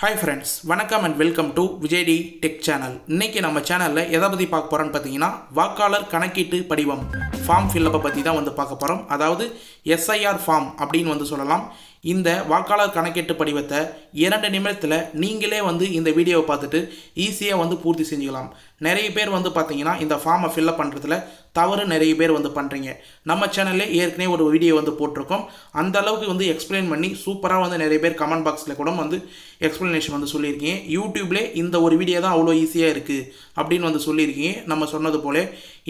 Hi friends வணக்கம் and welcome to VijayD tech channel இன்றைக்கி நம்ம சேனலில் எதை பற்றி பார்க்க போகிறோன்னு பார்த்தீங்கன்னா வாக்காளர் கணக்கீட்டு படிவம் ஃபார்ம் ஃபில்லப்பை பற்றி தான் வந்து பார்க்க போகிறோம் அதாவது எஸ்ஐஆர் ஃபார்ம் அப்படின்னு வந்து சொல்லலாம். இந்த வாக்காளர் கணக்கீட்டு படிவத்தை இரண்டு நிமிடத்தில் நீங்களே வந்து இந்த வீடியோவை பார்த்துட்டு ஈஸியாக வந்து பூர்த்தி செஞ்சுக்கலாம். நிறைய பேர் வந்து பார்த்தீங்கன்னா இந்த ஃபார்மை ஃபில்லப் பண்ணுறதுல தவறு நிறைய பேர் வந்து பண்ணுறீங்க நம்ம சேனல்லே ஏற்கனவே ஒரு வீடியோ வந்து போட்டிருக்கோம். அந்த அளவுக்கு வந்து எக்ஸ்பிளைன் பண்ணி சூப்பராக வந்து நிறைய பேர் கமெண்ட் பாக்ஸில் கூட வந்து எக்ஸ்ப்ளனேஷன் வந்து சொல்லியிருக்கீங்க. யூடியூப்லே இந்த ஒரு வீடியோ தான் அவ்வளோ ஈஸியாக இருக்குது அப்படின்னு வந்து சொல்லியிருக்கீங்க. நம்ம சொன்னது போல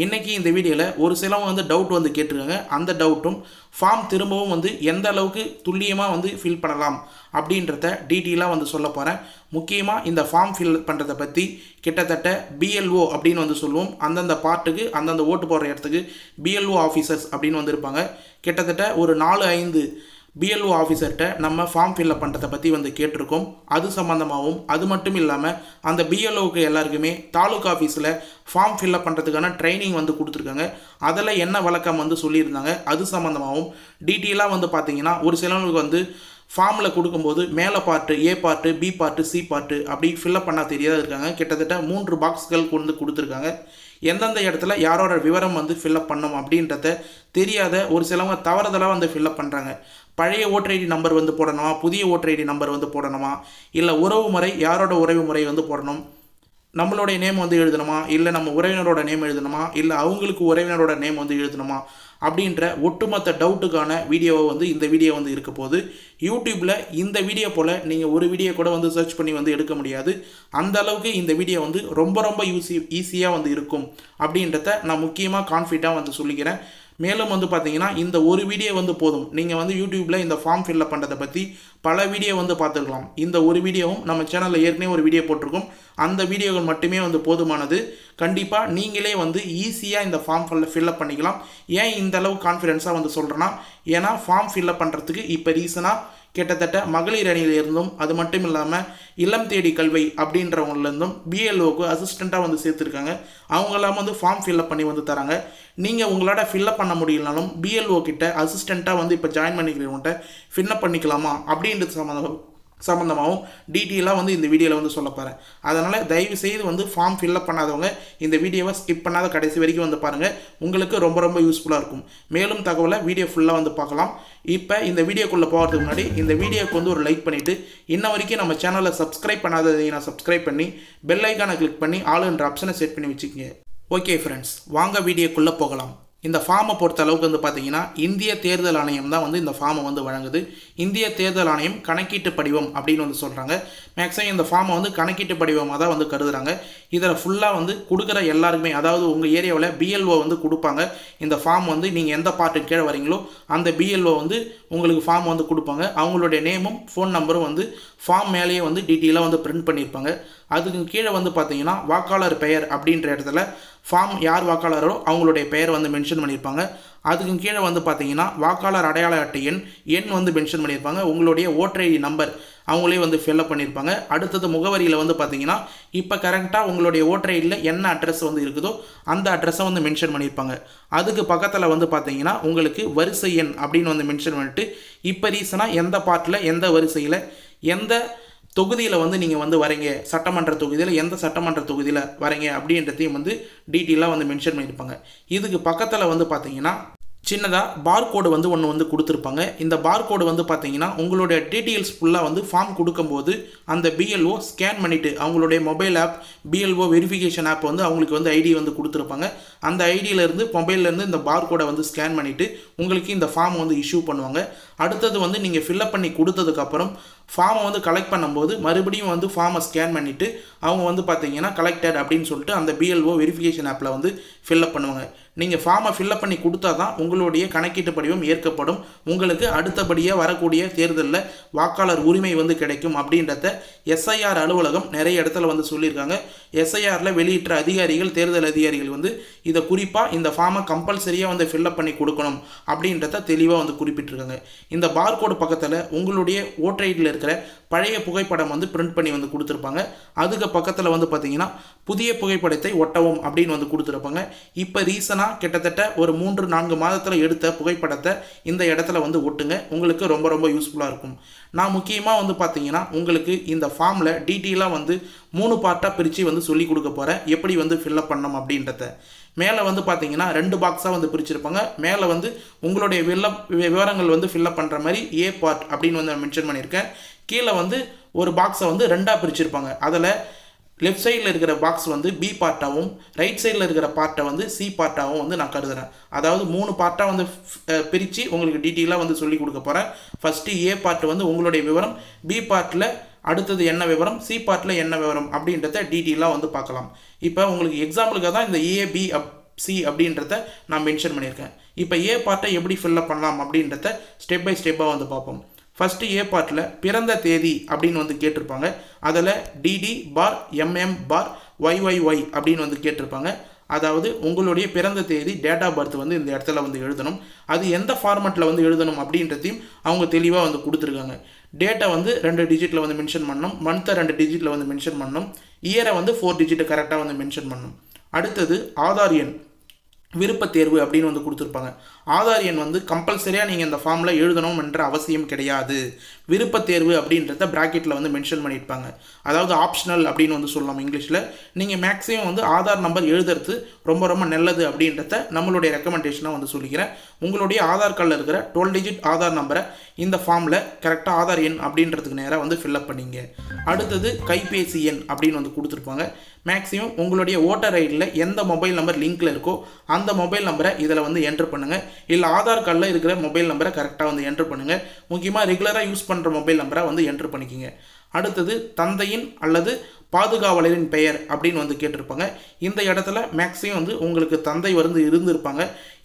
இன்றைக்கி இந்த வீடியோவில் ஒரு சிலவங்க வந்து டவுட் வந்து கேட்டிருக்காங்க. அந்த டவுட்டும் ஃபார்ம் திரும்பவும் வந்து எந்த அளவுக்கு துல்லியமாக வந்து ஃபில் பண்ணலாம் அப்படின்றத டீட்டெயிலாக வந்து சொல்ல போகிறேன் முக்கியமாக இந்த ஃபார்ம் ஃபில் பண்ணுறதை பற்றி கிட்டத்தட்ட பிஎல்ஓ அப்படின்னு வந்து சொல்லுவோம். அந்தந்த பார்ட்டுக்கு அந்தந்த ஓட்டு போடுற இடத்துக்கு பிஎல்ஓ ஆஃபீஸர்ஸ் அப்படின்னு வந்து இருப்பாங்க கிட்டத்தட்ட ஒரு நாலு ஐந்து பிஎல்ஓ ஆஃபீஸர்கிட்ட நம்ம ஃபார்ம் ஃபில்அப் பண்ணுறதை பற்றி வந்து கேட்டிருக்கோம். அது சம்மந்தமாகவும் அது மட்டும் இல்லாமல் அந்த பிஎல்ஓக்கு எல்லாருக்குமே தாலுக்கா ஆஃபீஸில் ஃபார்ம் ஃபில்அப் பண்ணுறதுக்கான ட்ரைனிங் வந்து கொடுத்துருக்காங்க. அதில் என்ன வழக்கம் வந்து சொல்லியிருந்தாங்க அது சம்மந்தமாகவும் டீட்டெயிலாக வந்து பார்த்தீங்கன்னா ஒரு சிலவங்களுக்கு வந்து ஃபார்மில் கொடுக்கும்போது மேலே part A part B part C part அப்படி ஃபில்அப் பண்ண தெரியாத இருக்காங்க. கிட்டத்தட்ட மூன்று பாக்ஸ்கள் கொண்டு கொடுத்துருக்காங்க. எந்தெந்த இடத்துல யாரோட விவரம் வந்து ஃபில்லப் பண்ணணும் அப்படின்றத தெரியாத ஒரு சிலவங்க தவறுதலாக வந்து ஃபில்லப் பண்ணுறாங்க பழைய ஓட்டர் ஐடி நம்பர் வந்து போடணுமா? புதிய ஓட்டர் ஐடி நம்பர் வந்து போடணுமா? இல்லை உறவு முறை யாரோட உறவு முறை வந்து போடணும்? நம்மளுடைய நேம் வந்து எழுதணுமா? இல்லை நம்ம உறவினரோட நேம் எழுதணுமா? இல்லை அவங்களுக்கு உறவினரோட நேம் வந்து எழுதணுமா? அப்படின்ற ஒட்டுமொத்த டவுட்டுக்கான வீடியோவை வந்து இந்த வீடியோ வந்து இருக்க போது யூடியூப்பில் இந்த வீடியோ போல் நீங்கள் ஒரு வீடியோ கூட வந்து சர்ச் பண்ணி வந்து எடுக்க முடியாது. அந்த அளவுக்கு இந்த வீடியோ வந்து ரொம்ப ரொம்ப யூஸி ஈஸியாக வந்து இருக்கும். அப்படின்றத நான் முக்கியமாக கான்ஃபிடண்ட்டாக வந்து சொல்லிக்கிறேன். மேலும் வந்து பார்த்தீங்கன்னா இந்த ஒரு வீடியோ வந்து போதும். நீங்கள் வந்து யூடியூப்பில் இந்த ஃபார்ம் ஃபில்லப் பண்ணுறதை பற்றி பல வீடியோ வந்து பார்த்துருக்கலாம். இந்த ஒரு வீடியோவும் நம்ம சேனலில் ஏற்கனவே ஒரு வீடியோ போட்டிருக்கோம். அந்த வீடியோகள் மட்டுமே வந்து போதுமானது. கண்டிப்பாக நீங்களே வந்து ஈஸியாக இந்த ஃபார்ம் ஃபில் ஃபில்அப் பண்ணிக்கலாம். ஏன் இந்த அளவு கான்ஃபிடென்ஸாக வந்து சொல்கிறேன்னா ஏன்னா ஃபார்ம் ஃபில்அப் பண்ணுறதுக்கு இப்போ ரீசனாக கிட்டத்தட்ட மகளிர் அணியிலிருந்தும் அது மட்டும் இல்லாமல் இளம் தேடி கல்வி அப்படின்றவங்கலேருந்தும் பிஎல்ஓக்கு அசிஸ்டண்ட்டாக வந்து சேர்த்துருக்காங்க. அவங்களாம் வந்து ஃபார்ம் ஃபில்அப் பண்ணி வந்து தராங்க. நீங்கள் உங்களால் ஃபில்அப் பண்ண முடியலனாலும் பிஎல்ஓ கிட்ட அசிஸ்டண்ட்டாக வந்து இப்போ ஜாயின் பண்ணிக்கிறவங்கள்ட்ட ஃபில்அப் பண்ணிக்கலாமா? அப்படி அப்படின்றது சம்மந்தம் சம்மந்தமாகவும் டீட்டெயிலாக வந்து இந்த வீடியோவில் வந்து சொல்ல போகிறேன் அதனால் தயவு செய்து வந்து ஃபார்ம் ஃபில்அப் பண்ணாதவங்க இந்த வீடியோவை ஸ்கிப் பண்ணாத கடைசி வரைக்கும் வந்து பாருங்கள் உங்களுக்கு ரொம்ப ரொம்ப யூஸ்ஃபுல்லாக இருக்கும். மேலும் தகவலை வீடியோ ஃபுல்லாக வந்து பார்க்கலாம். இப்போ இந்த வீடியோக்குள்ளே போகிறதுக்கு முன்னாடி இந்த வீடியோக்கு வந்து ஒரு லைக் பண்ணிவிட்டு இன்ன வரைக்கும் நம்ம சேனலை சப்ஸ்கிரைப் பண்ணாததை நான் சப்ஸ்கிரைப் பண்ணி பெல் ஐக்கானை கிளிக் பண்ணி ஆளுன்ற ஆப்ஷனை செட் பண்ணி வச்சுக்கோங்க. ஓகே ஃப்ரெண்ட்ஸ் வாங்க வீடியோக்குள்ளே போகலாம். இந்த ஃபார்மை பொறுத்த அளவுக்கு வந்து பார்த்தீங்கன்னா இந்திய தேர்தல் ஆணையம் தான் வந்து இந்த ஃபார்மை வந்து வழங்குது. இந்திய தேர்தல் ஆணையம் கணக்கீட்டு படிவம் அப்படின்னு வந்து சொல்கிறாங்க மேக்ஸிமம் இந்த ஃபார்மை வந்து கணக்கீட்டு படிவமாக தான் வந்து கருதுகிறாங்க இதில் ஃபுல்லாக வந்து கொடுக்குற எல்லாருக்குமே அதாவது உங்கள் ஏரியாவில் பிஎல்ஓ வந்து கொடுப்பாங்க. இந்த ஃபார்ம் வந்து நீங்கள் எந்த பாட்டு கீழே வரீங்களோ அந்த பிஎல்ஓ வந்து உங்களுக்கு ஃபார்ம் வந்து கொடுப்பாங்க. அவங்களுடைய நேமும் ஃபோன் நம்பரும் வந்து ஃபார்ம் மேலேயே வந்து டீட்டெயிலாக வந்து பிரிண்ட் பண்ணியிருப்பாங்க அதுக்கு கீழே வந்து பார்த்தீங்கன்னா வாக்காளர் பெயர் அப்படின்ற இடத்துல ஃபார்ம் யார் வாக்காளரோ அவங்களுடைய பெயர் வந்து மென்ஷன் பண்ணியிருப்பாங்க. அதுக்கு கீழே வந்து பார்த்தீங்கன்னா வாக்காளர் அடையாள அட்டை எண் எண் வந்து மென்ஷன் பண்ணியிருப்பாங்க. உங்களுடைய ஓட்டர் ஐடி நம்பர் அவங்களே வந்து ஃபில்அப் பண்ணியிருப்பாங்க. அடுத்தது முகவரியில் வந்து பார்த்தீங்கன்னா இப்போ கரெக்டாக உங்களுடைய ஓட்டர் ஐடியில் என்ன அட்ரஸ் வந்து இருக்குதோ அந்த அட்ரஸை வந்து மென்ஷன் பண்ணியிருப்பாங்க. அதுக்கு பக்கத்தில் வந்து பார்த்தீங்கன்னா உங்களுக்கு வரிசை எண் அப்படின்னு வந்து மென்ஷன் பண்ணிட்டு இப்போ ரீசனாக எந்த பார்ட்டில் எந்த வரிசையில் எந்த தொகுதியில் வந்து நீங்கள் வந்து வரீங்க. சட்டமன்ற தொகுதியில் எந்த சட்டமன்ற தொகுதியில் வரீங்க அப்படின்றதையும் வந்து டீட்டெயிலாக வந்து மென்ஷன் பண்ணியிருப்பாங்க. இதுக்கு பக்கத்தில் வந்து பார்த்தீங்கன்னா சின்னதாக பார் கோடு வந்து ஒன்று வந்து கொடுத்துருப்பாங்க. இந்த பார் கோடு வந்து பார்த்தீங்கன்னா உங்களுடைய டீட்டெயில்ஸ் ஃபுல்லாக வந்து ஃபார்ம் கொடுக்கும்போது அந்த பிஎல்ஓ ஸ்கேன் பண்ணிவிட்டு அவங்களுடைய mobile app BLO verification app வந்து அவங்களுக்கு வந்து ஐடி வந்து கொடுத்துருப்பாங்க. அந்த ஐடியிலேருந்து மொபைல்லேருந்து இந்த பார் கோடை வந்து ஸ்கேன் பண்ணிவிட்டு உங்களுக்கு இந்த ஃபார்ம் வந்து இஷ்யூ பண்ணுவாங்க. அடுத்தது வந்து நீங்கள் ஃபில்அப் பண்ணி கொடுத்ததுக்கப்புறம் ஃபார்மை வந்து கலெக்ட் பண்ணும்போது மறுபடியும் வந்து ஃபார்மை ஸ்கேன் பண்ணிவிட்டு அவங்க வந்து பார்த்தீங்கன்னா கலெக்டட் அப்படின்னு சொல்லிட்டு அந்த பிஎல்ஓ வெரிஃபிகேஷன் ஆப்பில் வந்து ஃபில்அப் பண்ணுவாங்க. நீங்கள் ஃபார்மை ஃபில்அப் பண்ணி கொடுத்தா தான் உங்களுடைய கணக்கீட்டு படிவம் ஏற்கப்படும். உங்களுக்கு அடுத்தபடியாக வரக்கூடிய தேர்தலில் வாக்காளர் உரிமை வந்து கிடைக்கும் அப்படின்றத எஸ்ஐஆர் அலுவலகம் நிறைய இடத்துல வந்து சொல்லியிருக்காங்க. எஸ்ஐஆரில் வெளியிட்ட அதிகாரிகள் தேர்தல் அதிகாரிகள் வந்து இதை குறிப்பாக இந்த ஃபார்மை கம்பல்சரியாக வந்து ஃபில்அப் பண்ணி கொடுக்கணும் அப்படின்றத தெளிவாக வந்து குறிப்பிட்டிருக்காங்க. இந்த பார்கோடு பக்கத்தில் உங்களுடைய ஓட்டர் ஐடியில் இருக்கிற பழைய புகைப்படம் வந்து பிரிண்ட் பண்ணி வந்து கொடுத்துருப்பாங்க. அதுக்கு பக்கத்தில் வந்து பார்த்தீங்கன்னா புதிய புகைப்படத்தை ஒட்டவும் அப்படின்னு வந்து கொடுத்துருப்பாங்க. இப்போ ரீசனாக கிட்டத்தட்ட ஒரு மூன்று நான்கு மாதத்தில் எடுத்த புகைப்படத்தை இந்த இடத்துல வந்து ஒட்டுங்க. உங்களுக்கு ரொம்ப ரொம்ப யூஸ்ஃபுல்லாக இருக்கும். நான் முக்கியமாக வந்து பார்த்தீங்கன்னா உங்களுக்கு இந்த ஃபார்மில் டீட்டெயிலாக வந்து மூணு பார்ட்டாக பிரித்து வந்து சொல்லி கொடுக்க போகிறேன் எப்படி வந்து ஃபில்லப் பண்ணணும் அப்படின்றத. மேலே வந்து பார்த்தீங்கன்னா ரெண்டு பாக்ஸாக வந்து பிரிச்சிருப்பாங்க. மேலே வந்து உங்களுடைய வில்ல விவரங்கள் வந்து ஃபில்லப் பண்ணுற மாதிரி ஏ பார்ட் அப்படின்னு வந்து மென்ஷன் பண்ணியிருக்கேன். கீழே வந்து ஒரு பாக்ஸை வந்து ரெண்டாக பிரிச்சிருப்பாங்க. அதில் லெஃப்ட் சைடில் இருக்கிற பாக்ஸ் வந்து பி பார்ட்டாகவும் ரைட் சைடில் இருக்கிற பார்ட்டை வந்து சி பார்ட்டாகவும் வந்து நான் கருதுகிறேன் அதாவது மூணு பார்ட்டாக வந்து பிரித்து உங்களுக்கு டீட்டெயிலாக வந்து சொல்லி கொடுக்க போகிறேன் ஃபஸ்ட்டு ஏ பார்ட் வந்து உங்களுடைய விவரம் பி பார்ட்டில் அடுத்தது என்ன விவரம்? சி பார்ட்டில் என்ன விவரம்? அப்படின்றத டீட்டெயிலாக வந்து பார்க்கலாம். இப்போ உங்களுக்கு எக்ஸாம்பிளுக்காக தான் இந்த ஏபி அப் சி அப்படின்றத நான் மென்ஷன் பண்ணியிருக்கேன். இப்போ ஏ பார்ட்டை எப்படி ஃபில்லப் பண்ணலாம் அப்படின்றத ஸ்டெப் பை ஸ்டெப்பாக வந்து பார்ப்போம். ஃபஸ்ட்டு ஏ பார்ட்டில் பிறந்த தேதி அப்படின்னு வந்து கேட்டிருப்பாங்க. அதில் டிடி பார் எம்எம் பார் ஒய்ஒய்ஒய் அப்படின்னு வந்து கேட்டிருப்பாங்க. அதாவது உங்களுடைய பிறந்த தேதி டேட் ஆஃப் பர்த் வந்து இந்த இடத்துல வந்து எழுதணும். அது எந்த ஃபார்மெட்டில் வந்து எழுதணும் அப்படின்றதையும் அவங்க தெளிவாக வந்து கொடுத்துருக்காங்க. டேட்டை வந்து ரெண்டு டிஜிட்டில் வந்து மென்ஷன் பண்ணணும். மந்த்தை ரெண்டு டிஜிட்டில் வந்து மென்ஷன் பண்ணணும். இயரை வந்து ஃபோர் டிஜிட்டை கரெக்டாக வந்து மென்ஷன் பண்ணணும். அடுத்தது ஆதார் எண் விருப்பத் தேர்வு அப்படின்னு வந்து கொடுத்துருப்பாங்க. ஆதார் எண் வந்து கம்பல்சரியாக நீங்கள் இந்த ஃபார்மில் எழுதணும் என்ற அவசியம் கிடையாது. விருப்பத் தேர்வு அப்படின்றத ப்ராக்கெட்டில் வந்து மென்ஷன் பண்ணியிருப்பாங்க. அதாவது ஆப்ஷனல் அப்படின்னு வந்து சொல்லலாம் இங்கிலீஷில். நீங்கள் மேக்ஸிமம் வந்து ஆதார் நம்பர் எழுதுறது ரொம்ப ரொம்ப நல்லது அப்படின்றத நம்மளுடைய ரெக்கமெண்டேஷனாக வந்து சொல்லிக்கிறேன். உங்களுடைய ஆதார் கார்டில் இருக்கிற டுவெல் டிஜிட் ஆதார் நம்பரை இந்த ஃபார்மில் கரெக்டாக ஆதார் எண் அப்படின்றதுக்கு நேராக வந்து ஃபில்அப் பண்ணிங்க. அடுத்தது கைபேசி எண் அப்படின்னு வந்து கொடுத்துருப்பாங்க. மேக்ஸிமம் உங்களுடைய ஓட்டர் ஐடியில் எந்த மொபைல் நம்பர் லிங்க்கில் இருக்கோ அந்த மொபைல் நம்பரை இதில் வந்து என்ட்ரு பண்ணுங்கள் இல்லை ஆதார் கார்டில் இருக்கிற மொபைல் நம்பரை கரெக்டாக வந்து என்ட்ரு பண்ணுங்கள் முக்கியமாக ரெகுலராக யூஸ் பண்ணுற மொபைல் நம்பரை வந்து என்ட்ரு பண்ணிக்கிங்க. அடுத்தது தந்தையின் அல்லது பாதுகாவலரின் பெயர் அப்படின்னு வந்து கேட்டிருப்பாங்க. இந்த இடத்துல மேக்ஸிமம் வந்து உங்களுக்கு தந்தை வந்து இருந்திருப்பாங்க.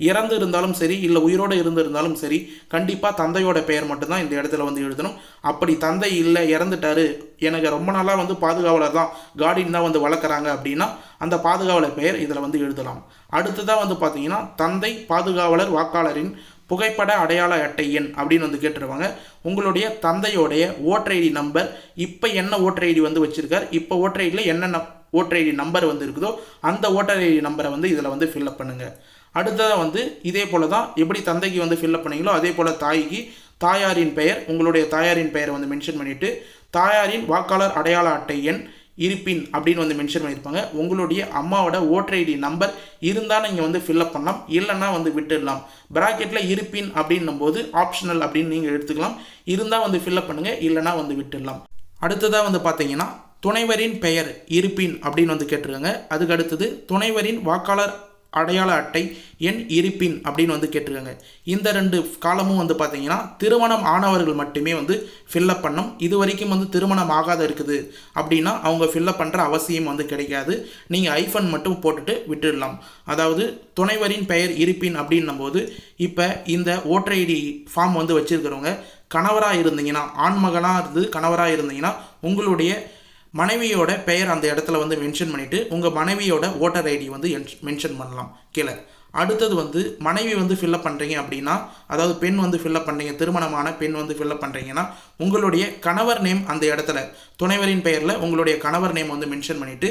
இறந்து இருந்தாலும் சரி இல்லை உயிரோடு இருந்திருந்தாலும் சரி கண்டிப்பாக தந்தையோட பெயர் மட்டும்தான் இந்த இடத்துல வந்து எழுதணும். அப்படி தந்தை இல்லை இறந்துட்டாரு எனக்கு ரொம்ப நாளாக வந்து பாதுகாவலர் தான் கார்டின் தான் வந்து வளர்க்குறாங்க அப்படின்னா அந்த பாதுகாவலர் பெயர் இதில் வந்து எழுதலாம். அடுத்ததாக வந்து பார்த்தீங்கன்னா தந்தை பாதுகாவலர் வாக்காளரின் புகைப்பட அடையாள அட்டை எண் அப்படின்னு வந்து கேட்டுருவாங்க உங்களுடைய தந்தையோடைய ஓட்டர் ஐடி நம்பர் இப்போ என்ன ஓட்டர் ஐடி வந்து வச்சுருக்கார் இப்போ ஓட்டர் ஐடியில் என்னென்ன ஓட்டர் ஐடி நம்பர் வந்து இருக்குதோ அந்த ஓட்டர் ஐடி நம்பரை வந்து இதில் வந்து ஃபில்அப் பண்ணுங்கள் அடுத்ததாக வந்து இதே போல் தான் எப்படி தந்தைக்கு வந்து ஃபில்லப் பண்ணீங்களோ அதே போல் தாய்க்கு தாயாரின் பெயர் உங்களுடைய தாயாரின் பெயரை வந்து மென்ஷன் பண்ணிவிட்டு தாயாரின் வாக்காளர் அடையாள அட்டை எண் இருப்பின் அப்படின்னு வந்து மென்ஷன் பண்ணியிருப்பாங்க. உங்களுடைய அம்மாவோட ஓட்டர் ஐடி நம்பர் இருந்தால் நீங்கள் வந்து ஃபில்அப் பண்ணலாம். இல்லைன்னா வந்து விட்டுடலாம். ப்ராக்கெட்டில் இருப்பின் அப்படின்னும் போது ஆப்ஷனல் அப்படின்னு நீங்கள் எடுத்துக்கலாம். இருந்தால் வந்து ஃபில்அப் பண்ணுங்கள் இல்லைனா வந்து விட்டுடலாம். அடுத்ததாக வந்து பார்த்தீங்கன்னா துணைவரின் பெயர் இருப்பின் அப்படின்னு வந்து கேட்டிருக்காங்க. அதுக்கு அடுத்தது துணைவரின் வாக்காளர் அடையாள அட்டை எண் இருப்பின் அப்படின்னு வந்து கேட்டிருக்காங்க. இந்த ரெண்டு காலமும் வந்து பார்த்தீங்கன்னா திருமணம் ஆனவர்கள் மட்டுமே வந்து ஃபில்லப் பண்ணும். இது வரைக்கும் வந்து திருமணம் ஆகாத இருக்குது. அப்படின்னா அவங்க ஃபில்லப் பண்ணுற அவசியம் வந்து கிடைக்காது. நீங்கள் ஐஃபன் மட்டும் போட்டுட்டு விட்டுடலாம். அதாவது துணைவரின் பெயர் இருப்பின் அப்படின்னும் போது இப்போ இந்த ஓட்டர் ஐடி ஃபார்ம் வந்து வச்சுருக்கிறவங்க கணவராக இருந்தீங்கன்னா ஆண்மகனாக இருந்து கணவராக இருந்தீங்கன்னா உங்களுடைய மனைவியோட பெயர் அந்த இடத்துல வந்து மென்ஷன் பண்ணிவிட்டு உங்கள் மனைவியோட ஓட்டர் ஐடி வந்து மென்ஷன் பண்ணலாம். கீழே. அடுத்தது வந்து மனைவி வந்து ஃபில்லப் பண்ணுறீங்க அப்படின்னா அதாவது பெண் வந்து ஃபில்லப் பண்ணுறீங்க திருமணமான பெண் வந்து ஃபில்லப் பண்ணுறீங்கன்னா உங்களுடைய கணவர் நேம் அந்த இடத்துல துணைவரின் பெயரில் உங்களுடைய கணவர் நேம் வந்து மென்ஷன் பண்ணிவிட்டு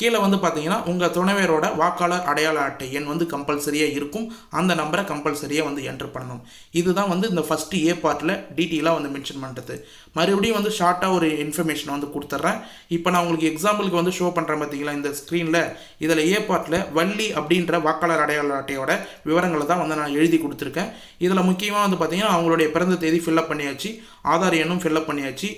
கீழே வந்து பார்த்தீங்கன்னா உங்கள் துணைவரோட வாக்காளர் அடையாள அட்டை எண் வந்து கம்பல்சரியாக இருக்கும். அந்த நம்பரை கம்பல்சரியாக வந்து என்ட்ரு பண்ணணும். இதுதான் வந்து இந்த ஃபஸ்ட்டு ஏ பார்ட்டில் டீட்டெயிலாக வந்து மென்ஷன் பண்ணுறது மறுபடியும் வந்து ஷார்ட்டாக ஒரு இன்ஃபர்மேஷன் வந்து கொடுத்துட்றேன் இப்போ நான் உங்களுக்கு எக்ஸாம்பிளுக்கு வந்து ஷோ பண்ணுறேன் பார்த்தீங்களா இந்த ஸ்க்ரீனில் இதில் ஏ பார்ட்டில் வள்ளி அப்படின்ற வாக்காளர் அடையாள அட்டையோட விவரங்களை தான் வந்து நான் எழுதி கொடுத்துருக்கேன். இதில் முக்கியமாக வந்து பார்த்தீங்கன்னா அவங்களுடைய பிறந்த தேதி ஃபில்லப் பண்ணியாச்சு. ஆதார் எண்ணும் ஃபில்லப் பண்ணியாச்சு.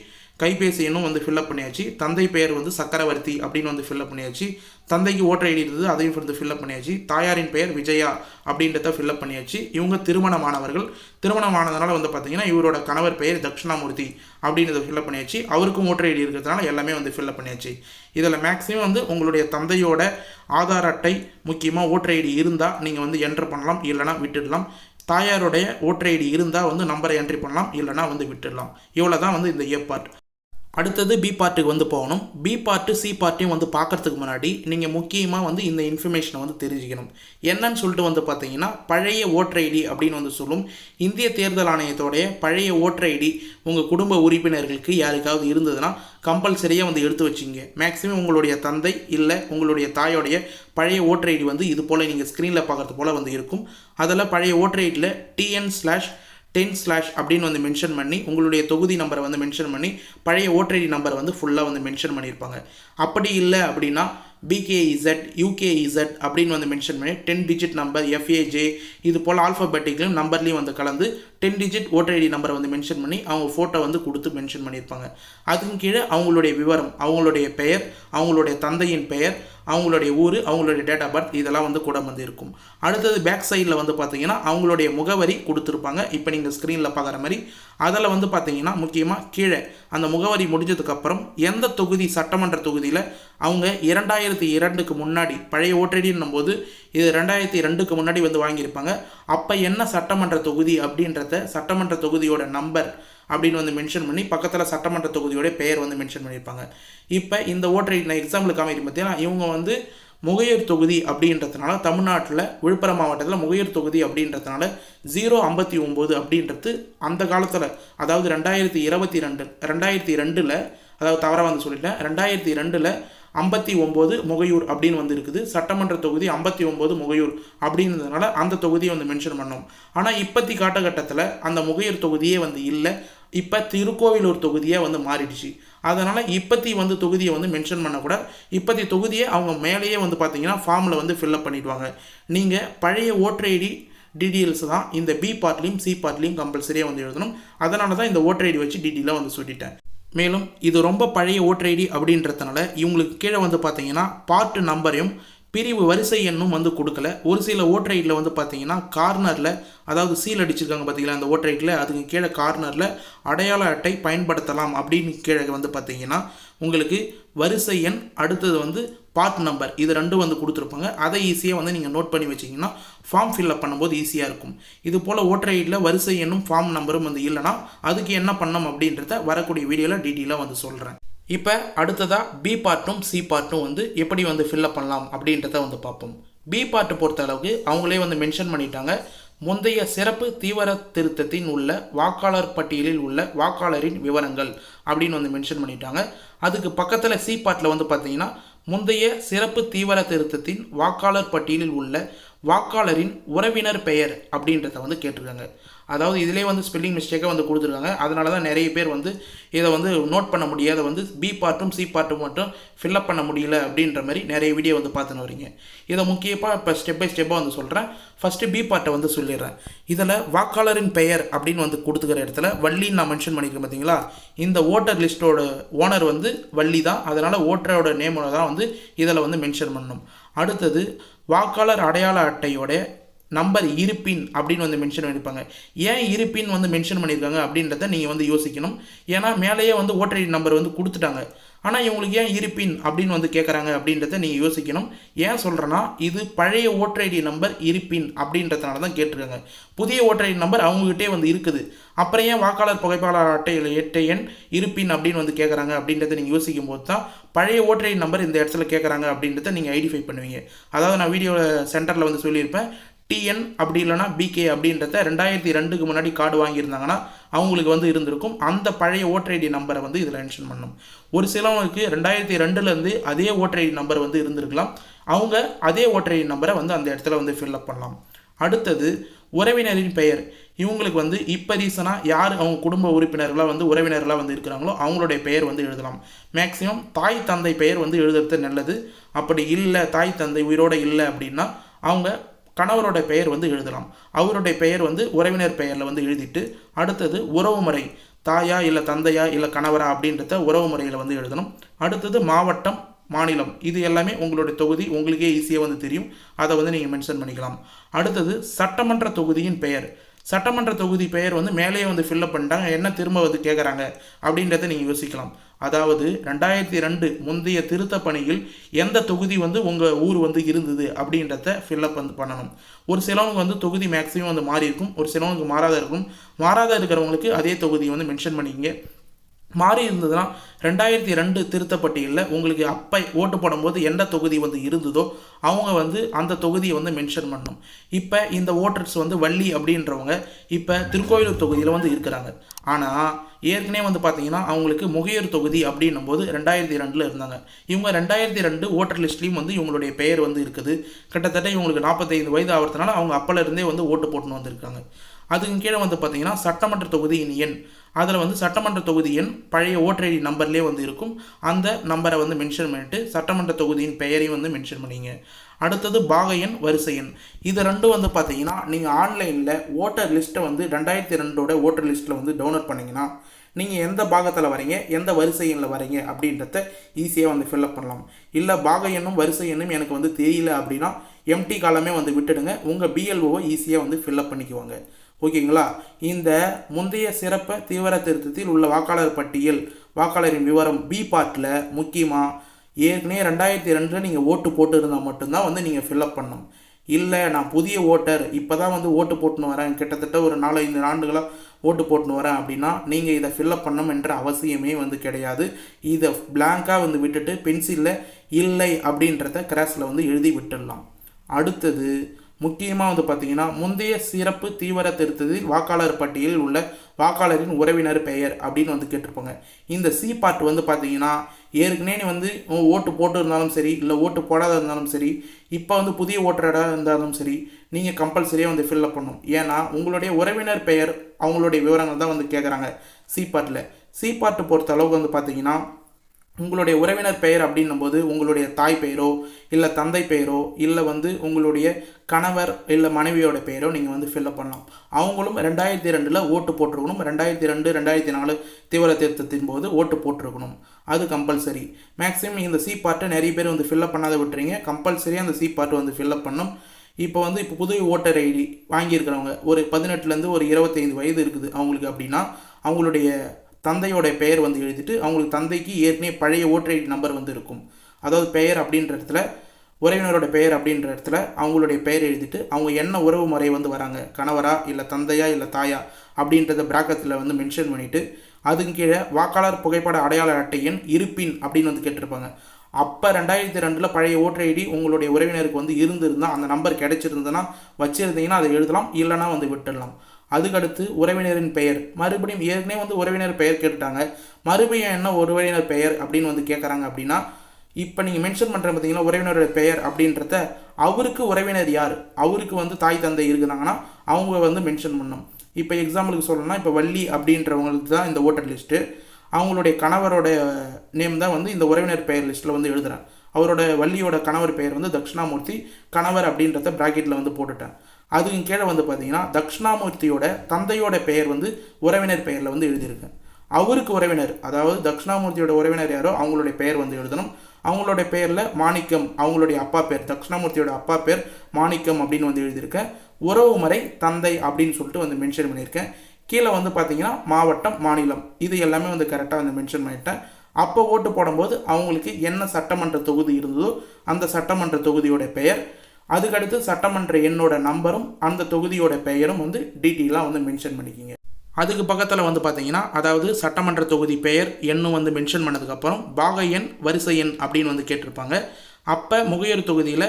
கைபேசி எண்ணும் வந்து ஃபில்லப் பண்ணியாச்சு. தந்தை பெயர் வந்து சக்கரவர்த்தி அப்படின்னு வந்து ஃபில்லப் பண்ணியாச்சு. தந்தைக்கு ஓட்டர் ஐடி இருந்தது அதையும் வந்து ஃபில்லப் பண்ணியாச்சு. தாயாரின் பெயர் விஜயா அப்படின்றத ஃபில்லப் பண்ணியாச்சு. இவங்க திருமணமானவர்கள். திருமணமானதுனால வந்து பார்த்தீங்கன்னா இவரோட கணவர் பெயர் தட்சிணாமூர்த்தி அப்படின்றத ஃபில்லப் பண்ணியாச்சு. அவருக்கும் ஓட்டர் ஐடி இருக்கிறதுனால எல்லாமே வந்து ஃபில்லப் பண்ணியாச்சு. இதில் மேக்ஸிமம் வந்து உங்களுடைய தந்தையோட ஆதார் அட்டை முக்கியமாக ஓட்டர் ஐடி இருந்தால் நீங்கள் வந்து என்ட்ரு பண்ணலாம். இல்லைனா விட்டுடலாம். தாயாருடைய ஓட்டர் ஐடி இருந்தால் வந்து நம்பரை என்ட்ரி பண்ணலாம். இல்லைனா வந்து விட்டுடலாம். இவ்வளோ தான் வந்து இந்த ஏ பார்ட் அடுத்தது பி பார்ட்டுக்கு வந்து போகணும். பி பார்ட்டு சி பார்ட்டையும் வந்து பார்க்கறதுக்கு முன்னாடி நீங்கள் முக்கியமாக வந்து இந்த இன்ஃபர்மேஷனை வந்து தெரிஞ்சுக்கணும். என்னன்னு சொல்லிட்டு வந்து பார்த்தீங்கன்னா பழைய ஓட்டர் ஐடி அப்படின்னு வந்து சொல்லும் இந்திய தேர்தல் ஆணையத்தோடைய பழைய ஓட்டர் ஐடி உங்கள் குடும்ப உறுப்பினர்களுக்கு யாருக்காவது இருந்ததுன்னா கம்பல்சரியாக வந்து எடுத்து வச்சிங்க. மேக்ஸிமம் உங்களுடைய தந்தை இல்லை உங்களுடைய தாயோடைய பழைய ஓட்டர் ஐடி வந்து இது போல் நீங்கள் ஸ்க்ரீனில் பார்க்குறது போல் வந்து இருக்கும். அதில் பழைய ஓட்டர் ஐடியில் டிஎன் ஸ்லாஷ் டென் ஸ்லாஷ் அப்படின்னு வந்து மென்ஷன் பண்ணி உங்களுடைய தொகுதி நம்பரை வந்து மென்ஷன் பண்ணி பழைய ஓட்டர் ஐடி நம்பரை வந்து ஃபுல்லாக வந்து மென்ஷன் பண்ணியிருப்பாங்க. அப்படி இல்லை அப்படின்னா பிகேஇசட் யூகேஇசட் அப்படின்னு வந்து மென்ஷன் பண்ணி டென் டிஜிட் நம்பர் எஃப்ஏஜே இது போல் ஆல்ஃபபெட்டிக்லையும் நம்பர்லையும் வந்து கலந்து டென் டிஜிட் ஓட்டர் ஐடி நம்பரை வந்து மென்ஷன் பண்ணி அவங்க ஃபோட்டோ வந்து கொடுத்து மென்ஷன் பண்ணியிருப்பாங்க. அதுக்கு கீழே அவங்களுடைய விவரம் அவங்களுடைய பெயர் அவங்களுடைய தந்தையின் பெயர் அவங்களுடைய ஊர் அவங்களுடைய டேட் ஆஃப் பர்த் இதெல்லாம் வந்து கூட வந்து இருக்கும். அடுத்தது பேக் சைடில் வந்து பார்த்தீங்கன்னா அவங்களுடைய முகவரி கொடுத்துருப்பாங்க. இப்போ நீங்கள் ஸ்க்ரீனில் பார்க்குற மாதிரி அதில் வந்து பார்த்தீங்கன்னா முக்கியமாக கீழே அந்த முகவரி முடிஞ்சதுக்கப்புறம் எந்த தொகுதி சட்டமன்ற தொகுதியில் அவங்க இரண்டாயிரத்தி இரண்டுக்கு முன்னாடி பழைய ஓட்டடின்னும் போது இது ரெண்டாயிரத்தி ரெண்டுக்கு முன்னாடி வந்து வாங்கியிருப்பாங்க. அப்போ என்ன சட்டமன்ற தொகுதி அப்படின்றத சட்டமன்ற தொகுதியோட நம்பர் அப்படின்னு வந்து மென்ஷன் பண்ணி பக்கத்தில் சட்டமன்ற தொகுதியோட பெயர் வந்து மென்ஷன் பண்ணியிருப்பாங்க. இப்போ இந்த ஓட்டர் ஐடி நான் எக்ஸாம்பிளுக்கு அமைதி பார்த்தீங்கன்னா இவங்க வந்து முகையூர் தொகுதி அப்படின்றதுனால தமிழ்நாட்டில் விழுப்புரம் மாவட்டத்தில் முகையூர் தொகுதி அப்படின்றதுனால ஜீரோ ஐம்பத்தி ஒம்பது அப்படின்றது அந்த காலத்தில் அதாவது ரெண்டாயிரத்தி இருபத்தி ரெண்டு ரெண்டாயிரத்தி ரெண்டில் அதாவது தவறாக வந்து சொல்லிட்டேன் ரெண்டாயிரத்தி ரெண்டில் ஐம்பத்தி ஒம்பது முகையூர் அப்படின்னு வந்து இருக்குது சட்டமன்ற தொகுதி ஐம்பத்தி ஒம்பது முகையூர் அப்படின்றதுனால அந்த தொகுதியை வந்து மென்ஷன் பண்ணோம். ஆனால் இப்போத்தி காலகட்டத்தில் அந்த முகையூர் தொகுதியே வந்து இல்லை. இப்போ திருக்கோவிலூர் தொகுதியாக வந்து மாறிடுச்சு. அதனால் இப்பத்தி வந்து தொகுதியை வந்து மென்ஷன் பண்ணக்கூடாது. இப்பத்தி தொகுதியை அவங்க மேலேயே வந்து பார்த்தீங்கன்னா ஃபார்மில் வந்து ஃபில்லப் பண்ணிடுவாங்க. நீங்கள் பழைய ஓட்டர் ஐடி டீடெயில்ஸ் தான் இந்த பி பார்ட்லேயும் சி பார்ட்லேயும் கம்பல்சரியாக வந்து எழுதணும். அதனால தான் இந்த ஓட்டர் ஐடி வச்சு டீட்டெயிலாக வந்து சொல்லிட்டேன் மேலும் இது ரொம்ப பழைய ஓட்டர் ஐடி அப்படின்றதுனால இவங்களுக்கு கீழே வந்து பார்த்தீங்கன்னா பார்ட் நம்பரையும் பிரிவு வரிசை எண்ணும் வந்து கொடுக்கல. ஒரு சில ஓட்டர் வந்து பார்த்தீங்கன்னா கார்னரில் அதாவது சீல் அடிச்சிருக்காங்க பார்த்தீங்களா அந்த ஓட்டர் அதுக்கு கீழே கார்னரில் அடையாள அட்டை பயன்படுத்தலாம் அப்படின்னு கீழே வந்து பார்த்தீங்கன்னா உங்களுக்கு வரிசை எண் அடுத்தது வந்து பார்ட் நம்பர் இது ரெண்டும் வந்து கொடுத்துருப்பாங்க. அதை ஈஸியாக வந்து நீங்கள் நோட் பண்ணி வச்சிங்கன்னா ஃபார்ம் ஃபில்அப் பண்ணும்போது ஈஸியாக இருக்கும். இது போல் ஓட்டர் ஐடியில் வரிசை எண்ணும் ஃபார்ம் நம்பரும் வந்து இல்லைனா அதுக்கு என்ன பண்ணணும் அப்படின்றத வரக்கூடிய வீடியோவில் டீட்டெயிலாக வந்து சொல்கிறேன் இப்போ அடுத்ததாக பி பார்ட்டும் சி பார்ட்டும் வந்து எப்படி வந்து ஃபில்அப் பண்ணலாம் அப்படின்றத வந்து பார்ப்போம். பி பார்ட்டை பொறுத்த அளவுக்கு அவங்களே வந்து மென்ஷன் பண்ணிட்டாங்க. முந்தைய சிறப்பு தீவிர திருத்தத்தின் உள்ள வாக்காளர் பட்டியலில் உள்ள வாக்காளரின் விவரங்கள் அப்படின்னு வந்து மென்ஷன் பண்ணிட்டாங்க. அதுக்கு பக்கத்தில் சி பார்ட்டில் வந்து பார்த்தீங்கன்னா முந்தைய சிறப்பு தீவிர திருத்தத்தின் வாக்காளர் பட்டியலில் உள்ள வாக்காளரின் உறவினர் பெயர் அப்படின்றத வந்து கேட்டிருக்காங்க. அதாவது இதிலே வந்து ஸ்பெல்லிங் மிஸ்டேக்காக வந்து கொடுத்துருக்காங்க. அதனால தான் நிறைய பேர் வந்து இதை வந்து நோட் பண்ண முடியாத. வந்து பி பார்ட்டும் சி பார்ட்டும் மட்டும் ஃபில்அப் பண்ண முடியல அப்படின்ற மாதிரி நிறைய வீடியோ வந்து பார்த்துன்னு வரீங்க. இதை முக்கியமாக இப்போ ஸ்டெப் பை ஸ்டெப்பாக வந்து சொல்கிறேன் ஃபஸ்ட்டு பி பார்ட்டை வந்து சொல்லிடுறேன். இதில் வாக்காளரின் பெயர் அப்படின்னு வந்து கொடுத்துக்கிற இடத்துல வள்ளின்னு நான் மென்ஷன் பண்ணியிருக்கேன் பார்த்தீங்களா? இந்த ஓட்டர் லிஸ்ட்டோட ஓனர் வந்து வள்ளி தான். அதனால் ஓட்டரோட நேமோட தான் வந்து இதில் வந்து மென்ஷன் பண்ணணும். அடுத்தது வாக்காளர் அடையாள அட்டையோட நம்பர் இருப்பின் அப்படின்னு வந்து மென்ஷன் பண்ணியிருப்பாங்க. ஏன் இருப்பின் வந்து மென்ஷன் பண்ணியிருக்காங்க அப்படின்றத நீங்கள் வந்து யோசிக்கணும். ஏன்னா மேலேயே வந்து ஓட்டர் ஐடி நம்பர் வந்து கொடுத்துட்டாங்க. ஆனால் இவங்களுக்கு ஏன் இருப்பின் அப்படின்னு வந்து கேட்குறாங்க அப்படின்றத நீங்கள் யோசிக்கணும். ஏன் சொல்கிறேன்னா இது பழைய ஓட்டர் ஐடி நம்பர் இருப்பின் அப்படின்றதுனால தான் கேட்டிருக்காங்க. புதிய ஓட்டர் ஐடி நம்பர் அவங்ககிட்டே வந்து இருக்குது. அப்புறம் ஏன் வாக்காளர் புகைப்பாளர் அட்டையில் எட்டை எண் இருப்பின் அப்படின்னு வந்து கேட்குறாங்க அப்படின்றத நீங்கள் யோசிக்கும் போது தான் பழைய ஓட்டர் ஐடி நம்பர் இந்த இடத்துல கேட்குறாங்க அப்படின்றத நீங்கள் ஐடென்டிஃபை பண்ணுவீங்க. அதாவது நான் வீடியோவில் சென்டரில் வந்து சொல்லியிருப்பேன். டிஎன் அப்படி இல்லைனா பிகே அப்படின்றத ரெண்டாயிரத்தி ரெண்டுக்கு முன்னாடி கார்டு வாங்கியிருந்தாங்கன்னா அவங்களுக்கு வந்து இருந்திருக்கும். அந்த பழைய ஓட்டர் ஐடி நம்பரை வந்து இதில் மென்ஷன் பண்ணணும் ஒரு சிலவங்களுக்கு ரெண்டாயிரத்தி ரெண்டுலேருந்து அதே ஓட்டர் ஐடி நம்பர் வந்து இருந்திருக்கலாம். அவங்க அதே ஓட்டர் ஐடி நம்பரை வந்து அந்த இடத்துல வந்து ஃபில்அப் பண்ணலாம். அடுத்தது உறவினரின் பெயர். இவங்களுக்கு வந்து இப்போ ரீசனாக யார் அவங்க குடும்ப உறுப்பினர்களாக வந்து உறவினர்களாக வந்து இருக்கிறாங்களோ அவங்களுடைய பெயர் வந்து எழுதலாம். மேக்ஸிமம் தாய் தந்தை பெயர் வந்து எழுதுறது நல்லது. அப்படி இல்லை தாய் தந்தை உயிரோடு இல்லை அப்படின்னா அவங்க கணவரோட பெயர் வந்து எழுதலாம். அவருடைய பெயர் வந்து உறவினர் பெயரில் வந்து எழுதிட்டு அடுத்தது உறவு முறை தாயா இல்லை தந்தையா இல்லை கணவரா அப்படின்றத உறவு முறையில் வந்து எழுதணும். அடுத்தது மாவட்டம் மாநிலம் இது எல்லாமே உங்களுடைய தொகுதி உங்களுக்கே ஈஸியாக வந்து தெரியும். அதை வந்து நீங்கள் மென்ஷன் பண்ணிக்கலாம். அடுத்தது சட்டமன்ற தொகுதியின் பெயர். சட்டமன்ற தொகுதி பெயர் வந்து மேலேயே வந்து ஃபில்லப் பண்ணிட்டாங்க. என்ன திரும்ப வந்து கேட்குறாங்க அப்படின்றத நீங்கள் யோசிக்கலாம். அதாவது ரெண்டாயிரத்தி ரெண்டு முந்தைய திருத்த பணியில் எந்த தொகுதி வந்து உங்கள் ஊர் வந்து இருந்தது அப்படின்றத ஃபில்லப் வந்து பண்ணணும். ஒரு சிலவங்க வந்து தொகுதி மேக்ஸிமம் வந்து மாறி இருக்கும் ஒரு சிலவங்களுக்கு மாறாத இருக்கும். மாறாத இருக்கிறவங்களுக்கு அதே தொகுதியை வந்து மென்ஷன் பண்ணிக்கிங்க. மாறி இருந்ததுன்னா ரெண்டாயிரத்தி ரெண்டு திருத்தப்பட்டியலில் உங்களுக்கு அப்போ ஓட்டு போடும்போது எந்த தொகுதி வந்து இருந்ததோ அவங்க வந்து அந்த தொகுதியை வந்து மென்ஷன் பண்ணணும். இப்போ இந்த ஓட்டர்ஸ் வந்து வள்ளி அப்படின்றவங்க இப்போ திருக்கோயிலூர் தொகுதியில் வந்து இருக்கிறாங்க. ஆனால் ஏற்கனவே வந்து பார்த்தீங்கன்னா அவங்களுக்கு முகையூர் தொகுதி அப்படின்னும் போது ரெண்டாயிரத்தி ரெண்டில் இருந்தாங்க. இவங்க ரெண்டாயிரத்தி ரெண்டு ஓட்டர் லிஸ்ட்லேயும் வந்து இவங்களுடைய பெயர் வந்து இருக்குது. கிட்டத்தட்ட இவங்களுக்கு நாற்பத்தைந்து வயது ஆகிறதுனால அவங்க அப்போல இருந்தே வந்து ஓட்டு போட்டுன்னு வந்திருக்காங்க. அதுக்கு கீழே வந்து பார்த்தீங்கன்னா சட்டமன்ற தொகுதியின் எண். அதில் வந்து சட்டமன்ற தொகுதி எண் பழைய ஓட்டர் ஐடி நம்பர்லேயே வந்து இருக்கும். அந்த நம்பரை வந்து மென்ஷன் பண்ணிட்டு சட்டமன்ற தொகுதியின் பெயரையும் வந்து மென்ஷன் பண்ணிங்க. அடுத்தது பாக எண் வரிசை எண். இது ரெண்டும் வந்து பார்த்தீங்கன்னா நீங்கள் ஆன்லைனில் ஓட்டர் லிஸ்ட்டை வந்து ரெண்டாயிரத்தி ரெண்டோட ஓட்டர் லிஸ்ட்டில் வந்து டவுன்லோட் பண்ணிங்கன்னா நீங்கள் எந்த பாகத்தில் வரீங்க எந்த வரிசை எண்ணில் வரீங்க அப்படின்றத ஈஸியாக வந்து ஃபில்லப் பண்ணலாம். இல்லை பாக எண்ணும் வரிசை எண்ணும் எனக்கு வந்து தெரியல அப்படின்னா எம்டி காலமே வந்து விட்டுடுங்க. உங்கள் பிஎல்ஓவை ஈஸியாக வந்து ஃபில்லப் பண்ணிக்குவாங்க. ஓகேங்களா? இந்த முந்தைய சிறப்பு தீவிர திருத்தத்தில் உள்ள வாக்காளர் பட்டியல் வாக்காளரின் விவரம் பி பார்ட்டில் முக்கியமாக ஏற்கனவே ரெண்டாயிரத்தி ரெண்டில் நீங்கள் ஓட்டு போட்டு இருந்தால் மட்டும்தான் வந்து நீங்கள் ஃபில்அப் பண்ணணும். இல்லை நான் புதிய ஓட்டர் இப்போ தான் வந்து ஓட்டு போட்டுன்னு வரேன். கிட்டத்தட்ட ஒரு நாலஞ்சு ஆண்டுகளாக ஓட்டு போட்டுன்னு வரேன் அப்படின்னா நீங்கள் இதை ஃபில்அப் பண்ணணும் என்ற அவசியமே வந்து கிடையாது. இதை பிளாங்காக வந்து விட்டுட்டு பென்சிலில் இல்லை அப்படின்றத கிராஸில் வந்து எழுதி விட்டுடலாம். அடுத்தது முக்கியமாக வந்து பார்த்தீங்கன்னா முந்தைய சிறப்பு தீவிர திருத்தத்தில் வாக்காளர் பட்டியலில் உள்ள வாக்காளரின் உறவினர் பெயர் அப்படின்னு வந்து கேட்டிருப்பாங்க. இந்த சி பார்ட் வந்து பார்த்தீங்கன்னா ஏற்கனவே நீ வந்து ஓட்டு போட்டு இருந்தாலும் சரி இல்லை ஓட்டு போடாத இருந்தாலும் சரி இப்போ வந்து புதிய ஓட்டராக இருந்தாலும் சரி நீங்கள் கம்பல்சரியாக வந்து ஃபில்அப் பண்ணணும். ஏன்னா உங்களுடைய உறவினர் பெயர் அவங்களுடைய விவரங்கள் தான் வந்து கேட்குறாங்க சி பார்ட்டில் சி பார்ட்டு பொறுத்த அளவுக்கு வந்து பார்த்தீங்கன்னா உங்களுடைய உறவினர் பெயர் அப்படின்னும் போது உங்களுடைய தாய் பெயரோ இல்லை தந்தை பெயரோ இல்லை வந்து உங்களுடைய கணவர் இல்லை மனைவியோட பெயரோ நீங்கள் வந்து ஃபில்அப் பண்ணலாம். அவங்களும் ரெண்டாயிரத்தி ரெண்டில் ஓட்டு போட்டிருக்கணும். ரெண்டாயிரத்தி ரெண்டு ரெண்டாயிரத்தி நாலு தீவிர திருத்தத்தின் போது ஓட்டு போட்டிருக்கணும். அது கம்பல்சரி மேக்ஸிமம் இந்த சி பார்ட்டை நிறைய பேர் வந்து ஃபில்லப் பண்ணாத விட்டுறீங்க. கம்பல்சரியாக அந்த சி பார்ட் வந்து ஃபில்லப் பண்ணும். இப்போ வந்து இப்போ புது ஓட்டர் ஐடி வாங்கியிருக்கிறவங்க ஒரு பதினெட்டுலேருந்து ஒரு இருபத்தைந்து வயது இருக்குது அவங்களுக்கு அப்படின்னா அவங்களுடைய தந்தையோட பெயர் வந்து எழுதிட்டு அவங்களுக்கு தந்தைக்கு ஏற்கனவே பழைய ஓட்டர் ஐடி நம்பர் வந்து இருக்கும். அதாவது பெயர் அப்படின்ற இடத்துல உறவினரோட பெயர் அப்படின்ற இடத்துல அவங்களுடைய பெயர் எழுதிட்டு அவங்க என்ன உறவு முறை வந்து வராங்க? கணவரா இல்லை தந்தையா இல்லை தாயா அப்படின்றத பிராக்கத்தில் வந்து மென்ஷன் பண்ணிவிட்டு அதுக்கு கீழே வாக்காளர் புகைப்பட அடையாள அட்டை எண் இருப்பின் அப்படின்னு வந்து கேட்டிருப்பாங்க. அப்போ ரெண்டாயிரத்தி ரெண்டில் பழைய ஓட்டர் ஐடி உங்களுடைய உறவினருக்கு வந்து இருந்திருந்தால் அந்த நம்பர் கிடைச்சிருந்ததுன்னா வச்சுருந்தீங்கன்னா அதை எழுதலாம் இல்லைனா வந்து விட்டுடலாம். அதுக்கடுத்து உறவினரின் பெயர். மறுபடியும் ஏற்கனவே வந்து உறவினர் பெயர் கேட்டுட்டாங்க. மறுபடியும் என்ன உறவினர் பெயர் அப்படின்னு வந்து கேட்குறாங்க அப்படின்னா இப்போ நீங்கள் மென்ஷன் பண்ணுற பார்த்தீங்கன்னா உறவினரோட பெயர் அப்படின்றத அவருக்கு உறவினர் யார்? அவருக்கு வந்து தாய் தந்தை இருக்குதாங்கன்னா அவங்க வந்து மென்ஷன் பண்ணணும் இப்போ எக்ஸாம்பிளுக்கு சொல்லணும்னா இப்போ வள்ளி அப்படின்றவங்களுக்கு தான் இந்த ஓட்டர் லிஸ்ட்டு அவங்களுடைய கணவரோட நேம் தான் வந்து இந்த உறவினர் பெயர் லிஸ்ட்டில் வந்து எழுதுகிறேன் அவரோட வள்ளியோட கணவர் பெயர் வந்து தட்சிணாமூர்த்தி. கணவர் அப்படின்றத ப்ராக்கெட்டில் வந்து போட்டுட்டேன். அதுக்கும் கீழே வந்து பார்த்தீங்கன்னா தட்சிணாமூர்த்தியோட தந்தையோட பெயர் வந்து உறவினர் பெயரில் வந்து எழுதியிருக்கேன் அவருக்கு உறவினர் அதாவது தட்சிணாமூர்த்தியோட உறவினர் யாரோ அவங்களுடைய பெயர் வந்து எழுதணும். அவங்களுடைய பெயரில் மாணிக்கம் அவங்களுடைய அப்பா பேர் தட்சிணாமூர்த்தியோட அப்பா பேர் மாணிக்கம் அப்படின்னு வந்து எழுதியிருக்கேன் உறவு முறை தந்தை அப்படின்னு சொல்லிட்டு வந்து மென்ஷன் பண்ணியிருக்கேன். கீழே வந்து பார்த்தீங்கன்னா மாவட்டம் மாநிலம். இது எல்லாமே வந்து கரெக்டாக வந்து மென்ஷன் பண்ணிட்டேன். அப்போ ஓட்டு போடும்போது அவங்களுக்கு என்ன சட்டமன்ற தொகுதி இருந்ததோ அந்த சட்டமன்ற தொகுதியோட பெயர் அதுக்கடுத்து சட்டமன்ற எண்ணோட நம்பரும் அந்த தொகுதியோட பெயரும் வந்து டீட்டெயிலாக வந்து மென்ஷன் பண்ணிக்கிங்க. அதுக்கு பக்கத்தில் வந்து பார்த்தீங்கன்னா அதாவது சட்டமன்ற தொகுதி பெயர் எண்ணும் வந்து மென்ஷன் பண்ணதுக்கப்புறம் பாக எண் வரிசை எண் அப்படின்னு வந்து கேட்டிருப்பாங்க. அப்போ முகையூர் தொகுதியில்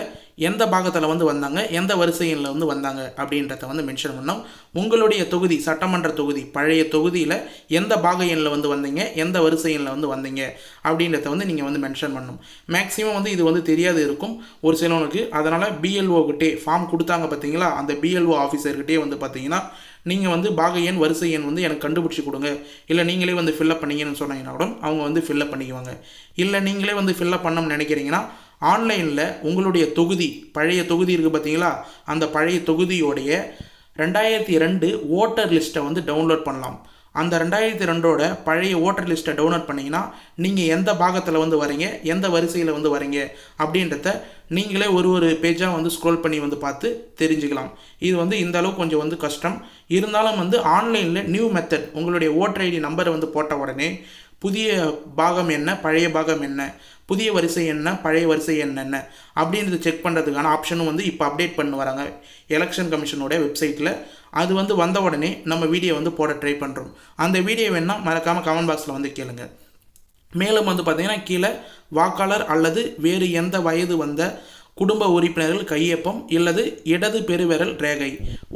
எந்த பாகத்தில் வந்து வந்தாங்க எந்த வரிசையில் வந்து வந்தாங்க அப்படின்றத வந்து மென்ஷன் பண்ணோம். உங்களுடைய தொகுதி சட்டமன்ற தொகுதி பழைய தொகுதியில் எந்த பாக எண்ணில் வந்து வந்தீங்க எந்த வரிசை எண்ணில் வந்து வந்தீங்க அப்படின்றத வந்து நீங்கள் வந்து மென்ஷன் பண்ணணும். மேக்ஸிமம் வந்து இது வந்து தெரியாது இருக்கும். ஒரு சிலவனுக்கு அதனால் பிஎல்ஓக்கிட்டே ஃபார்ம் கொடுத்தாங்க பார்த்தீங்களா அந்த பிஎல்ஓ ஆஃபீஸர்கிட்டே வந்து பார்த்தீங்கன்னா நீங்கள் வந்து பாக எண் வரிசை எண் வந்து எனக்கு கண்டுபிடிச்சி கொடுங்க. இல்லை நீங்களே வந்து ஃபில்லப் பண்ணீங்கன்னு சொன்னீங்கன்னா கூட அவங்க வந்து ஃபில்லப் பண்ணிக்குவாங்க. இல்லை நீங்களே வந்து ஃபில்லப் பண்ணணும்னு நினைக்கிறீங்கன்னா ஆன்லைனில் உங்களுடைய தொகுதி பழைய தொகுதி இருக்குது பார்த்தீங்களா அந்த பழைய தொகுதியோடைய ரெண்டாயிரத்தி ரெண்டு ஓட்டர் லிஸ்ட்டை வந்து டவுன்லோட் பண்ணலாம். அந்த ரெண்டாயிரத்தி ரெண்டோட பழைய ஓட்டர் லிஸ்ட்டை டவுன்லோட் பண்ணிங்கன்னா நீங்கள் எந்த பாகத்தில் வந்து வரீங்க எந்த வரிசையில் வந்து வரீங்க அப்படின்றத நீங்களே ஒரு ஒரு பேஜாக வந்து ஸ்க்ரோல் பண்ணி வந்து பார்த்து தெரிஞ்சுக்கலாம். இது வந்து இந்த அளவுக்கு கொஞ்சம் வந்து கஷ்டம். இருந்தாலும் வந்து ஆன்லைனில் நியூ மெத்தட் உங்களுடைய ஓட்டர் ஐடி நம்பரை வந்து போட்ட உடனே புதிய பாகம் என்ன பழைய பாகம் என்ன புதிய வரிசை என்ன பழைய வரிசை என்னென்ன அப்படின்றத செக் பண்ணுறதுக்கான ஆப்ஷனும் வந்து இப்போ அப்டேட் பண்ணி வராங்க. எலெக்ஷன் கமிஷனோட வெப்சைட்டில் அது வந்து வந்த உடனே நம்ம வீடியோ வந்து போட ட்ரை பண்ணுறோம் அந்த வீடியோ வேணால் மறக்காமல் கமெண்ட் பாக்ஸில் வந்து கேளுங்க. மேலும் வந்து பார்த்தீங்கன்னா கீழே வாக்காளர் அல்லது வேறு எந்த வயது வந்த குடும்ப உறுப்பினர்கள் கையொப்பம் இல்லது இடது பெருவிரல் ரேகை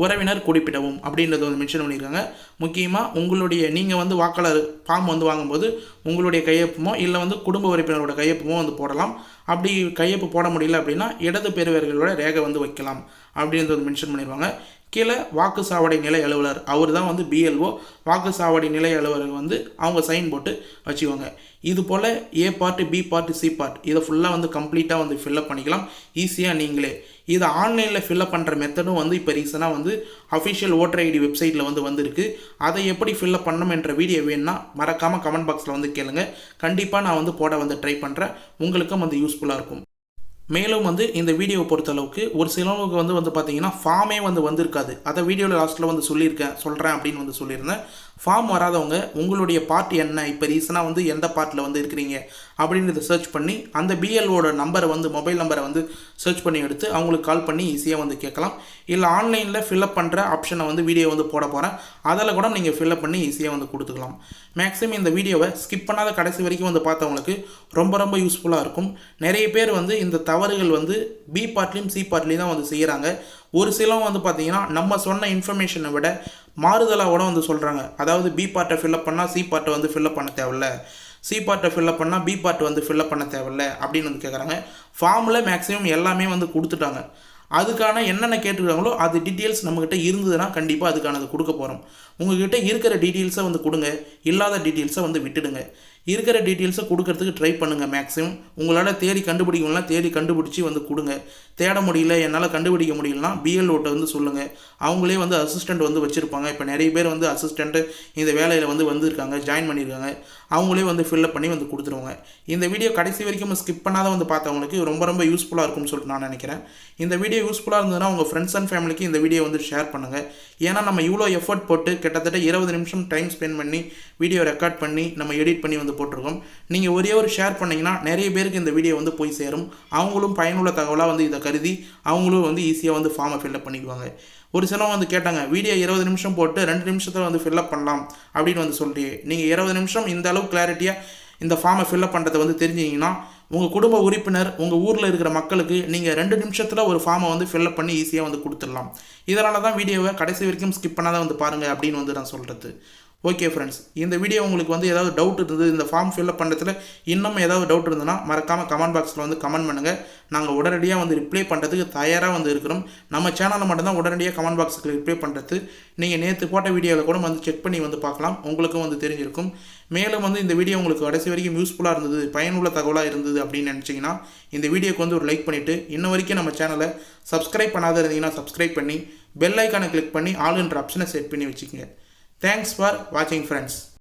உறவினர் குறிப்பிடவும் அப்படின்றத வந்து மென்ஷன் பண்ணியிருக்காங்க. முக்கியமாக உங்களுடைய நீங்கள் வந்து வாக்காளர் ஃபார்ம் வந்து வாங்கும்போது உங்களுடைய கையொப்பமோ இல்லை வந்து குடும்ப உறுப்பினரோட கையொப்பமோ வந்து போடலாம். அப்படி கையொப்பு போட முடியல அப்படின்னா இடது பெருவர்களோட ரேகை வந்து வைக்கலாம் அப்படின்றத வந்து மென்ஷன் பண்ணிடுவாங்க கீழே வாக்கு சாவடி நிலை அலுவலர். அவர் தான் வந்து பிஎல்ஓ வாக்கு சாவடி நிலை அலுவலர் வந்து அவங்க சைன் போட்டு வச்சுக்கோங்க. இது போல் A part B part C part இதை ஃபுல்லாக வந்து கம்ப்ளீட்டாக வந்து ஃபில்அப் பண்ணிக்கலாம். ஈஸியாக நீங்களே. இதை ஆன்லைனில் ஃபில்அப் பண்ணுற மெத்தடும் வந்து இப்போ ரீசனாக வந்து அஃபிஷியல் ஓட்டர் ஐடி வெப்சைட்டில் வந்து வந்திருக்கு. அதை எப்படி ஃபில்லப் பண்ணணும் என்ற வீடியோ வேணும்னா மறக்காமல் கமெண்ட் பாக்ஸில் வந்து கேளுங்க. கண்டிப்பாக நான் வந்து போட வந்து ட்ரை பண்ணுறேன் உங்களுக்கும் வந்து யூஸ்ஃபுல்லாக இருக்கும். மேலும் வந்து இந்த வீடியோவை பொறுத்தளவுக்கு ஒரு சிலவங்களுக்கு வந்து வந்து பார்த்தீங்கன்னா ஃபார்மே வந்து வந்திருக்காது. அதை வீடியோவில் லாஸ்ட்டில் வந்து சொல்லியிருக்கேன் சொல்கிறேன் அப்படின்னு வந்து சொல்லியிருந்தேன். ஃபார்ம் வராதவங்க உங்களுடைய பார்ட் என்ன? இப்போ ரீசனாக வந்து எந்த பார்ட்டில் வந்து இருக்கிறீங்க? அப்படின்றத சர்ச் பண்ணி அந்த பிஎல்ஓட நம்பரை வந்து மொபைல் நம்பரை வந்து சர்ச் பண்ணி எடுத்து அவங்களுக்கு கால் பண்ணி ஈஸியாக வந்து கேட்கலாம். இல்லை ஆன்லைனில் ஃபில்அப் பண்ணுற ஆப்ஷனை வந்து வீடியோ வந்து போட போகிறேன் அதில் கூட நீங்கள் ஃபில்அப் பண்ணி ஈஸியாக வந்து கொடுத்துக்கலாம். மேக்ஸிமம் இந்த வீடியோவை ஸ்கிப் பண்ணாத கடைசி வரைக்கும் வந்து பார்த்தவங்களுக்கு ரொம்ப ரொம்ப யூஸ்ஃபுல்லாக இருக்கும். நிறைய பேர் வந்து இந்த தவறுகள் வந்து பி பார்ட்லேயும் சி பார்ட்லேயும் தான் வந்து செய்கிறாங்க ஒரு சிலவங்க வந்து பார்த்தீங்கன்னா நம்ம சொன்ன இன்ஃபர்மேஷனை விட மாறுதலாக கூட வந்து சொல்கிறாங்க அதாவது பி பார்ட்டை ஃபில்அப் பண்ணால் சி பார்ட்டை வந்து ஃபில்அப் பண்ண தேவையில்ல. சி பார்ட்டை ஃபில்அப் பண்ணால் பி பார்ட் வந்து ஃபில்அப் பண்ண தேவையில்ல அப்படின்னு வந்து கேட்குறாங்க ஃபார்மில் மேக்ஸிமம் எல்லாமே வந்து கொடுத்துட்டாங்க. அதுக்கான என்னென்ன கேட்டுக்கிறாங்களோ அது டீட்டெயில்ஸ் நம்மக்கிட்ட இருந்ததுன்னா கண்டிப்பாக அதுக்கானது கொடுக்க போகிறோம் உங்ககிட்ட இருக்கிற டீட்டெயில்ஸை வந்து கொடுங்க. இல்லாத டீட்டெயில்ஸை வந்து விட்டுடுங்க. இருக்கிற டீட்டெயில்ஸை கொடுக்கறதுக்கு ட்ரை பண்ணுங்கள் மேக்ஸிமம் உங்களால் தேடி கண்டுபிடிக்கணும்னா தேடி கண்டுபிடிச்சி வந்து கொடுங்க. தேட முடியல என்னால் கண்டுபிடிக்க முடியலனா பிஎல்ஓட்ட வந்து சொல்லுங்கள் அவங்களே வந்து அசிஸ்டண்ட் வந்து வச்சுருப்பாங்க. இப்போ நிறைய பேர் வந்து அசிஸ்டண்ட்டு இந்த வேலையில் வந்து வந்திருக்காங்க ஜாயின் பண்ணியிருக்காங்க அவங்களே வந்து ஃபில்லப் பண்ணி வந்து கொடுத்துருவாங்க. இந்த வீடியோ கடைசி வரைக்கும் ஸ்கிப் பண்ணாத வந்து பார்த்தவங்களுக்கு ரொம்ப ரொம்ப யூஸ்ஃபுல்லாக இருக்கும்னு சொல்லிட்டு நான் நினைக்கிறேன். இந்த வீடியோ யூஸ்ஃபுல்லாக இருந்ததுன்னா உங்கள் ஃப்ரெண்ட்ஸ் அண்ட் ஃபேமிலிக்கு இந்த வீடியோ வந்து ஷேர் பண்ணுங்கள் ஏன்னா நம்ம இவ்வளோ எஃபர்ட் போட்டு கிட்டத்தட்ட இருபது நிமிஷம் டைம் ஸ்பெண்ட் பண்ணி வீடியோ ரெக்கார்ட் பண்ணி நம்ம எடிட் பண்ணி வந்து போட்டிருக்கோம். நீங்கள் ஒரே ஒரு ஷேர் பண்ணிங்கன்னா நிறைய பேருக்கு இந்த வீடியோ வந்து போய் சேரும். அவங்களும் பயனுள்ள தகவலாக வந்து இதை கருதி அவங்களும் வந்து ஈஸியாக வந்து ஃபார்மை ஃபில்லப் பண்ணிக்குவாங்க. ஒரு சிலவங்க வந்து கேட்டாங்க வீடியோ இருபது நிமிஷம் போட்டு ரெண்டு நிமிஷத்தில் வந்து ஃபில்அப் பண்ணலாம் அப்படின்னு வந்து சொல்லிட்டு. நீங்கள் இருபது நிமிஷம் இந்த அளவு கிளாரிட்டியாக இந்த ஃபார்மை ஃபில்அப் பண்ணுறதை வந்து தெரிஞ்சிங்கன்னா உங்கள் குடும்ப உறுப்பினர் உங்கள் ஊரில் இருக்கிற மக்களுக்கு நீங்கள் ரெண்டு நிமிஷத்தில் ஒரு ஃபார்மை வந்து ஃபில்அப் பண்ணி ஈஸியாக வந்து கொடுத்துடலாம். இதனால தான் வீடியோவை கடைசி வரைக்கும் ஸ்கிப் பண்ணாதான் வந்து பாருங்கள் அப்படின்னு வந்து நான் சொல்கிறது ஓகே ஃப்ரெண்ட்ஸ் இந்த வீடியோ உங்களுக்கு வந்து ஏதாவது டவுட் இருந்தது இந்த ஃபார்ம் ஃபில்அப் பண்ணுறதுல இன்னும் ஏதாவது டவுட் இருந்ததுன்னா மறக்காமல் கமெண்ட் பாக்ஸில் வந்து கமெண்ட் பண்ணுங்கள் நாங்கள் உடனடியாக வந்து ரிப்ளை பண்ணுறதுக்கு தயாராக வந்து இருக்கிறோம். நம்ம சேனலில் மட்டும்தான் உடனடியாக கமெண்ட் பாக்ஸுக்கு ரிப்ளை பண்ணுறது நீங்கள் நேற்று போட்ட வீடியோவில் கூட வந்து செக் பண்ணி வந்து பார்க்கலாம். உங்களுக்கும் வந்து தெரிஞ்சிருக்கும். மேலும் வந்து இந்த வீடியோ உங்களுக்கு கடைசி வரைக்கும் யூஸ்ஃபுல்லாக இருந்தது பயனுள்ள தகவலாக இருந்தது அப்படின்னு நினச்சிங்கன்னா இந்த வீடியோக்கு வந்து ஒரு லைக் பண்ணிவிட்டு இன்ன வரைக்கும் நம்ம சேனலை சப்ஸ்கிரைப் பண்ணாத இருந்தீங்கன்னா சப்ஸ்கிரைப் பண்ணி பெல் ஐக்கானை கிளிக் பண்ணி ஆளுன்ற ஆப்ஷனை செட் பண்ணி வச்சுக்கோங்க. தேங்க்ஸ் ஃபார் வாட்சிங் ஃப்ரெண்ட்ஸ்